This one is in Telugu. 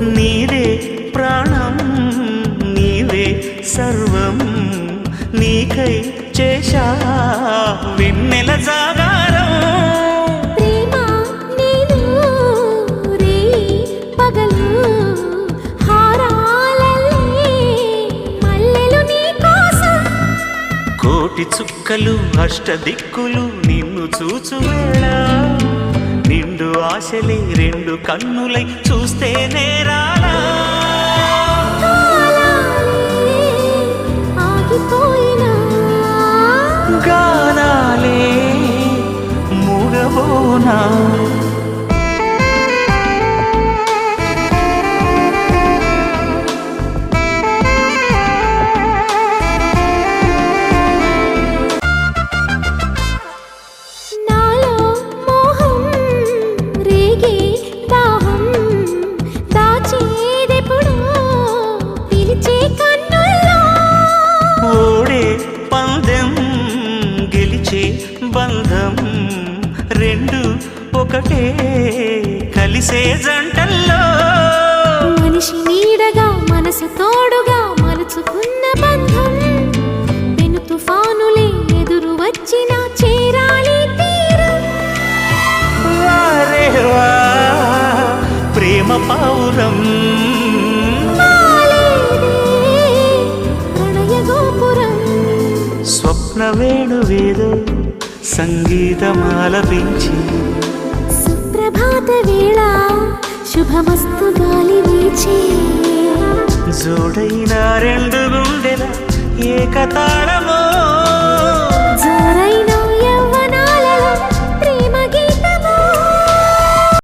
నీదే ప్రాణం నీవే సర్వం నీకై చేశా వెన్నెల జాగారం. కోటి చుక్కలు అష్టదిక్కులు నిన్ను చూచు వేళ. నిండు ఆశలే రెండు కన్నులై చూస్తే నేరాలా? గానాలే మూగబోనా రెండు ఒకటే కలిసే జంటల్లో. మనిషి నీడగా మనసు తోడుగా మలుచుకున్న బంధం. పెను తుఫానులే ఎదురు వచ్చిన చేరాలి ప్రేమ గోపురం స్వప్న వేణువేదో సంగీతమాలపించి సుప్రభాత వేళ శుభమస్తు గాలి వీచే. జోడైన రెండు గుండెల ఏకతాళమో